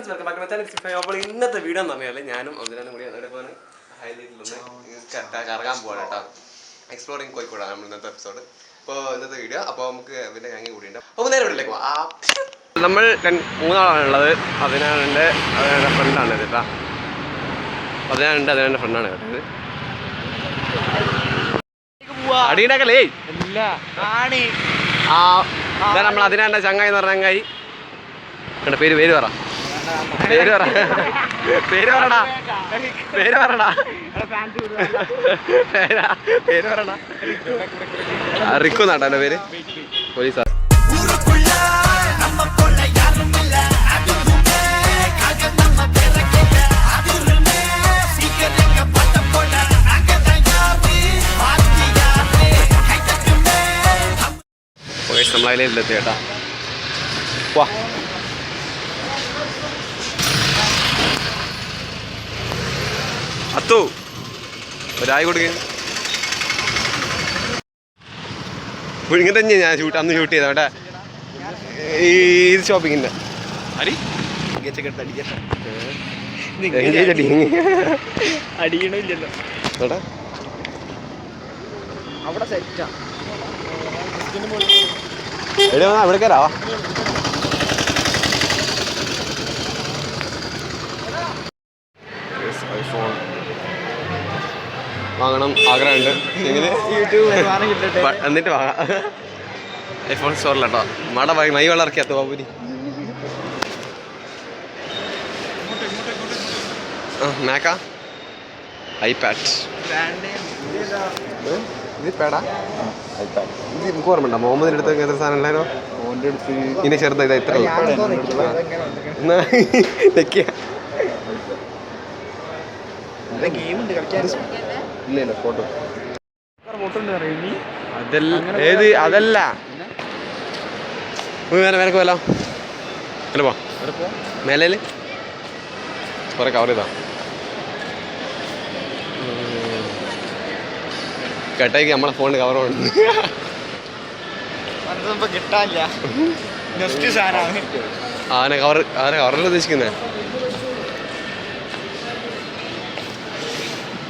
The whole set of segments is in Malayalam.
ഫ്രണ്ട്സ് വെൽക്കം ബാക്ക് ചാനൽ സിഫൈ അപ്പോൾ ഇന്നത്തെ വീഡിയോ എന്ന് പറഞ്ഞാൽ ഞാനും അതിനാണ് കൂടി അവിടെ പോകാൻ ഹൈലൈറ്റിലൊന്ന് കറങ്ങാൻ പോകണം കേട്ടോ. എക്സ്പ്ലോറിങ് കോഴിക്കോടാണ് നമ്മൾ ഇന്നത്തെ എപ്പിസോഡ് അപ്പോൾ ഇന്നത്തെ വീഡിയോ അപ്പോൾ നമുക്ക് അതിന്റെ ഞങ്ങൾ കൂടി ഉണ്ട്. അപ്പോൾ നേരെ വീട്ടിലേക്ക് പോവാം. നമ്മൾ മൂന്നാളാണുള്ളത് അതിനാണ് എന്റെ അതിനെ ഫ്രണ്ടാണ് ഇത് കേട്ടോ. അതിനാണ് അതിനെ ഫ്രണ്ടാണ് കേട്ടത് ആ ഇതാ നമ്മൾ അതിനാണ്ട ചങ്ങായി എന്ന് പറഞ്ഞ ചങ്ങായി. പേര് പേര് പറ. പേര് പറ. പേര് പറടാ പേര് പറടാ പേരാ. പേര് പറടാ റിക്കു എന്നാട്ടോ പേര്. പോലീസ്. നമ്മളതിലെത്തി കേട്ടാ വാ. അത്തു ഒരായി കൊടുക്കുക ഇങ്ങനെ തന്നെ ഞാൻ ഷൂട്ട് അന്ന് ഷൂട്ട് ചെയ്ത അവിടെ ഈ ഇത് ഷോപ്പിങ്ങിന്റെ അടി. അടിയണില്ലല്ലോ അവിടെ സെറ്റാ എവിടെ വന്നാ ഇവിടെ കയറാ ഐഫോൺ വാങ്ങണം ആഗ്രഹമുണ്ട്. എന്നിട്ട് വാങ്ങാം. ഐഫോൺ സ്റ്റോറിലട്ടോ മട വാങ്ങി മൈ വളർക്കാത്ത ബാബുരി. മേക്ക? ഐപാഡ്. ഇത് പേടാ? ഐപാഡ് ഇത് എനിക്ക് ഓർമ്മ ഉണ്ടോ മുഹമ്മദിന്റെ അടുത്ത് എത്ര സാധനം ഉണ്ടായിരുന്നോ? ഓന്റെ അടുത്ത് ഇനി ചെറുതാ ഇത് ഇത്ര എന്നാ നെക്കിയ ഗെയിം ഉണ്ട് കളിക്കാൻ. ഇല്ല ഇല്ല ഫോട്ടോ. ഏത്? അതല്ല. വേറെ വേറെ പോയാലോ. അല്ല പോ. മേലേൽ. കുറെ കവർ ചെയ്താ? കേട്ടേക്ക് നമ്മളെ ഫോണിന് കവർ ഉണ്ട് കിട്ടാനില്ല. ആനെ കവർ ആനെ കവറിൽ ഉദ്ദേശിക്കുന്നേ?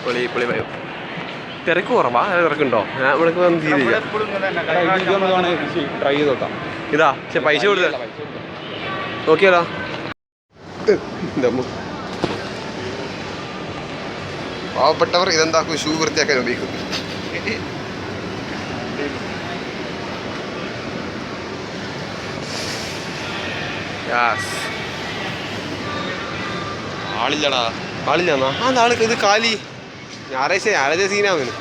പൊളി പൊളി തിരക്ക് കുറവാ. തിരക്കുണ്ടോ? ഞാൻ ഇവിടെ വന്ന് ട്രൈ ചെയ്ത് നോക്കാം. ഇതാ പക്ഷെ പൈസ കൊടുത്ത. നോക്കിയാലോ പാവപ്പെട്ടവർ ഇതെന്താക്കും ഷൂ വൃത്തിയാക്കാൻ ഉപയോഗിക്കും യാസ്. ആളില്ലടാ. ആളില്ലെന്നാ? ആ നാളെ ഇത് കാലി. ഞായറാഴ്ച ഞായറാഴ്ച സീനാവുന്നു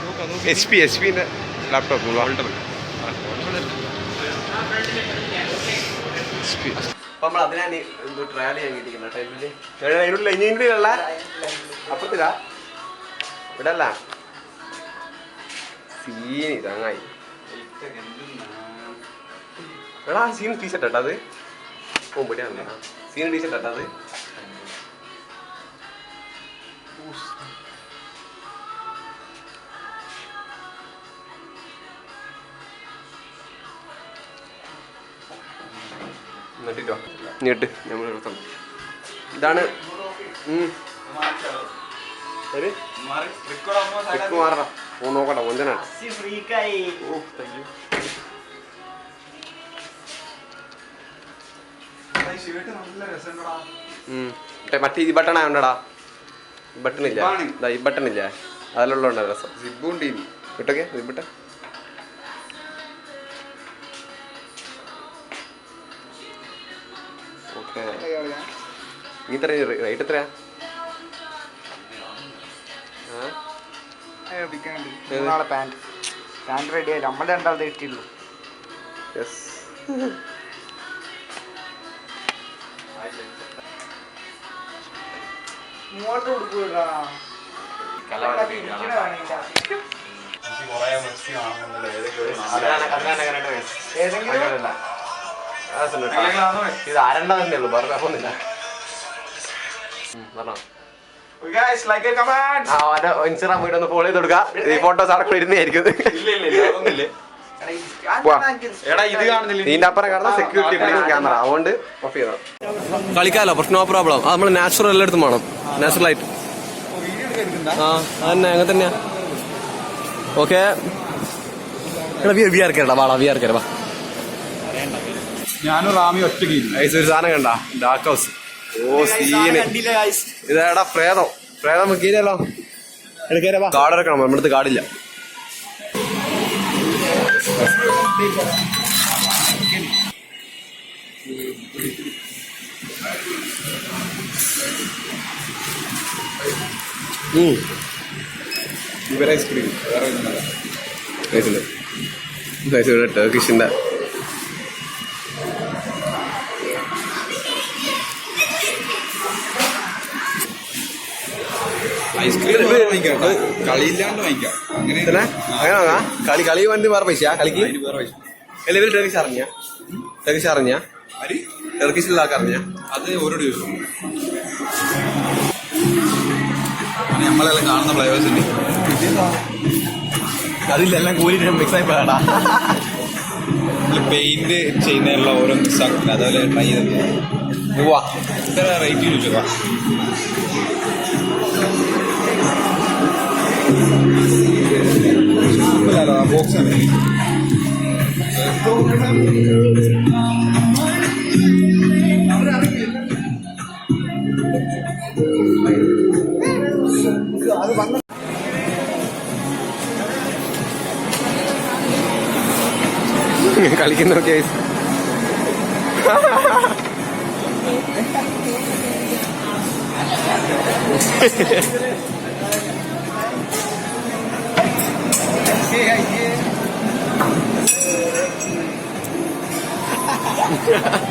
എച്ച് പി എച്ച് പിന്റെ ലാപ്ടോപ്പ് ഹോൾഡർ നമ്മൾ അതിനാണ് എന്തോ ട്രയൽ ചെയ്യാൻ കിട്ടിക്കുന്ന ടൈമിൽ അതിനുള്ള ഇനിയുള്ള അപ്പത്തിലാ ഇവിടെ അല്ല സീൻ ഇതങ്ങായി. എടാ സീൻ ടീഷർട്ട് അത്. പോകുമ്പോഴേ സീൻ ടീഷർട്ട് അത്. ഞെട്ട് നമ്മൾ നിർത്തണം ഇതാണ് മാറടാ ഫോൺ നോക്കട്ടെ ഫ്രീക്കായി. ഓ താങ്ക് യു മറ്റേ ഈ ബട്ടൺ ആയോണ്ടടാ. ബട്ടൺ ഇല്ല. ഈ ബട്ടൺ ഇല്ല. അതിലുള്ളതുണ്ട് രസം. സിബുണ്ടീനി വിട്ടൊക്കെ വിട്ടെ എത്ര റേറ്റ് എത്രയാ? പാന്റ്. പാന്റ് റെഡി ആയി. നമ്മൾ രണ്ടാളത് കിട്ടിയുള്ളൂ Yes. ഇങ്ങോട്ട് കൊടുക്കൂടാ ഏതെങ്കിലും. ഇത് ആരണ്ട തന്നെ ഉള്ളു വേറെ കുഴപ്പമൊന്നുമില്ല ഉം, ഗൈസ് ലൈക്ക് ആൻഡ് കമന്റ് ആ അവന്റെ ഇൻസ്റ്റാഗ്രാം വീട് ഒന്ന് ഫോളോ ചെയ്ത് കൊടുക്കുക ഈ ഫോട്ടോസ് അടക്കം ഇരുന്നായിരിക്കും. എടാ ഇത് കാണുന്നില്ല. ഇതിന്റെ അപ്പുറം കാണുന്ന സെക്യൂരിറ്റി ക്യാമറ അതുകൊണ്ട് ഓഫ് ചെയ്തോ. കളിക്കാലോ പ്രശ്നം നോ പ്രോബ്ലം അത് നമ്മൾ നാച്ചുറൽ എല്ലായിടത്തും വേണം. നാച്ചുറൽ ആയിട്ട് ആ അതന്നെ അങ്ങനെ തന്നെയാ. ഓക്കെ വി ആർ കേരള വാടാ വി ആർ കേരള ഞാനും റാമി ഒറ്റയ്ക്ക് ഒരു സാധനം കണ്ട? ഡാർക്ക് ഹൗസ് ഓ സീന് ഇതാടാ പ്രേതം. പ്രേതം കീരല്ലോ കാട് ഇറക്കണം നമ്മുടെ അടുത്ത്. ഇവരെ ഐസ്ക്രീം. വേറെ ഒന്നുമല്ല ഐസ്ക്രീം വാങ്ങിക്കാം. കളിയില്ലാണ്ട് വാങ്ങിക്കാം. അങ്ങനെ അങ്ങനെ കളി കളി വണ്ടി വേറെ പൈസ? കളിക്ക്? അല്ല ഇവർ ടർക്കിഷ് അറിഞ്ഞ? ടർക്കിഷ് അറിഞ്ഞ? ആൾക്ക് അറിഞ്ഞ? അത് ഓരോ ദിവസം. നമ്മളെല്ലാം കാണുന്ന ഫ്ലവേഴ്സിന്റെ അതിലെല്ലാം കൂലിട്ട് മിക്സ് ആയി പോയാടാ പെയിന്റ് ചെയ്യുന്നതിനുള്ള ഓരോ മിക്സ് ആക്കില്ല അതുപോലെ ട്രൈ ഇത്ര റേറ്റ് എത്ര റേറ്റ് ചോദിച്ചോ ബോക്സ് ആണ് കളിക്കുന്നു case 예, 예.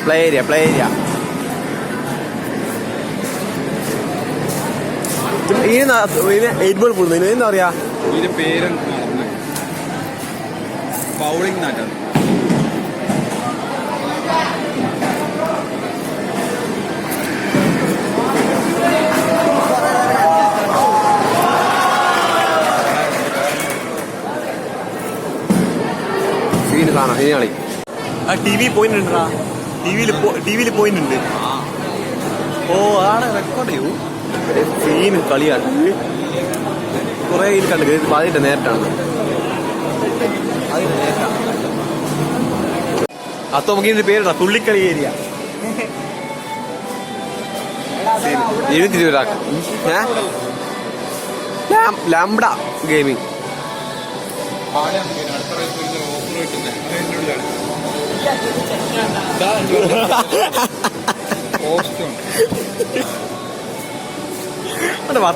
Play area play area ഈ എയ്റ്റ് ബോൾ പോകുന്നതിന് എന്താ പറയാ? ഇതിന്റെ പേര് ബൗളിംഗ് നാട്ടാണ് സീന് കാണാം ഇനി കളി. ആ ടി വി പോയിന്റ് ഉണ്ടാ ടി വിയിൽ ടി വിയിൽ പോയിന്റ് ഉണ്ട്. ഓ ആണ് റെക്കോർഡ് ചെയ്യൂ. സീന് കളിയാണ് കുറെ ഇതിൽ കണ്ടു ഇത് ആദ്യമായിട്ട് നേരിട്ടാണ്. അത്ത നമുക്ക് ഇതിന്റെ പേരിടാ. തുള്ളിക്കളി ഏരിയ. ഇരുപത്തി ഇരുപതാക്കാം ലാംബഡ ഗെയിമിംഗ്. അവിടെ.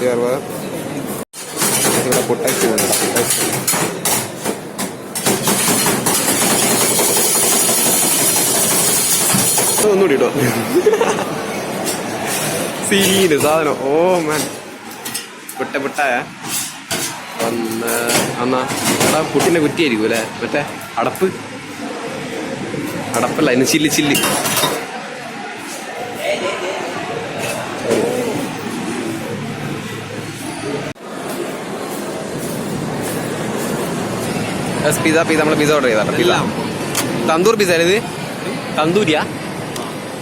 നൂറ്റി അറുപത് ഇവിടെ പൊട്ടാക്കി പൊട്ടാക്സ് ഒന്നുകൂടി കേട്ടോ സീന് സാധനം. ഓ മാൻ. പൊട്ട പൊട്ടായ. ഒന്ന് എന്നാ എടാ പുട്ടിന്റെ കുറ്റിയായിരിക്കും അല്ലേ? മറ്റേ അടപ്പ്. അടപ്പല്ല അതിന് ചില്ലി ചില്ല്. പിസ പിസ നമ്മൾ പിസ ഓർഡർ ചെയ്താണ് പിസ തന്തൂർ പിസ ഇത് തന്തൂരിയാ?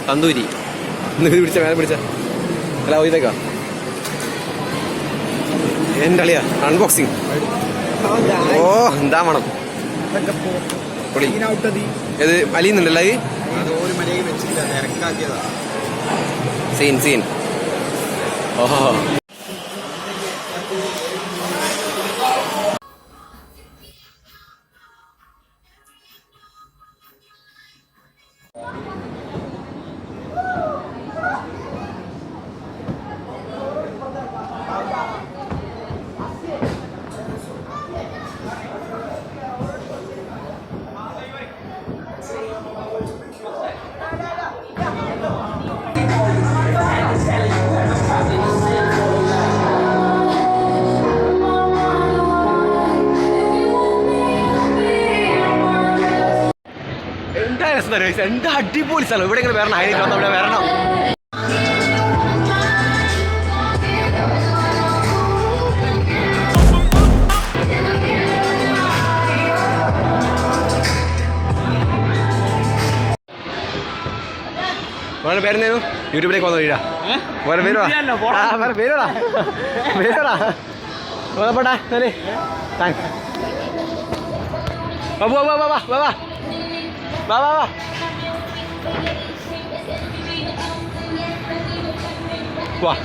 തന്തൂരി. പിടിച്ച വേറെ പിടിച്ച. അല്ല ഇതേക്കാ എന്റെ അളിയാ അൺബോക്സിങ് ഓ എന്താ മണം പൊളി. ഇത്? അലിയുന്നുണ്ടല്ലോ അത് സീൻ സീൻ ഓഹോ. എന്താ അടിപൊളി സ്ഥലം. ഇവിടെ ഇങ്ങനെ വരണം. ഹൈലൈറ്റ് വന്നാൽ ഇവിടെ വരണം. മോനെ പേരെന്തേനു യൂട്യൂബിലേക്ക് വന്നു വീടാ മോനെ പേരുവാ മോനെ പേരുവാ പോട്ടാ താങ്ക്സ് വാ. വാ വാ വാ. വാ.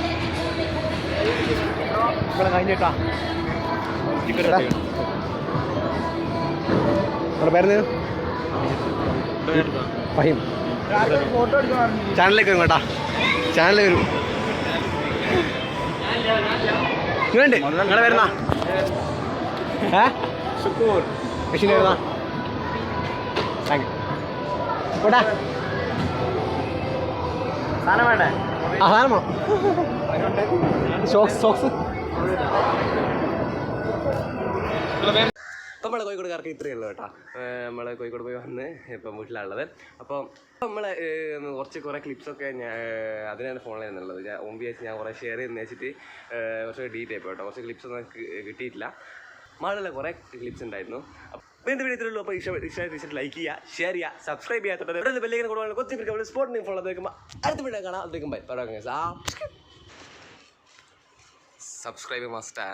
ഇവിടെ കഴിഞ്ഞിട്ടാ. ഇവിടെ പേരുന്നേ ഫഹീം. ചാനലിലേക്ക് വരും കേട്ടാ. ചാനലിലേക്ക് വരും. ഇങ്ങനെയുണ്ട് നിങ്ങളെ വരുന്ന. ഏ? മെഷീൻ വരുന്ന. താങ്ക് യു പോട്ടെ സാധനം വേണ്ടേ? ആ സാധനം സോക്സ് സോക്സ് അപ്പം നമ്മളെ കോഴിക്കോടുകാർക്ക് ഇത്രയേ ഉള്ളൂ കേട്ടോ. നമ്മൾ കോഴിക്കോട് പോയി വന്ന് ഇപ്പം വീട്ടിലാണുള്ളത്. അപ്പോൾ നമ്മളെ കുറച്ച് കുറേ ക്ലിപ്സൊക്കെ ഞാൻ അതിനാണ് ഫോണിൽ നിന്നുള്ളത്. ഞാൻ ഓംബിയാച്ച് ഞാൻ കുറേ ഷെയർ ചെയ്യുന്ന വെച്ചിട്ട് കുറച്ച് ഡീറ്റ് ആയിപ്പോ കേട്ടോ. കുറച്ച് ക്ലിപ്സൊന്നും കിട്ടിയിട്ടില്ല. മഴയുള്ള കുറേ ക്ലിപ്സ് ഉണ്ടായിരുന്നു. അപ്പോൾ എന്ത് വീഡിയോ ഇത്രയുള്ളൂ അപ്പോൾ ഇഷ്ടം ഇഷ്ടമായിട്ട് ലൈക്ക് ചെയ്യുക ഷെയർ ചെയ്യുക സബ്സ്ക്രൈബ് ചെയ്യാത്തത് ഇവിടെ ബെല്ലേക്ക് കൊടുക്കാൻ കൊച്ചു സ്പോട്ടിന് ഫോളോ ചെയ്തേക്കുമ്പോൾ അടുത്ത വീഡിയോ കാണാം. അതേക്കും ബൈ പറയാം സബ്സ്ക്രൈബ് മസ്റ്റാ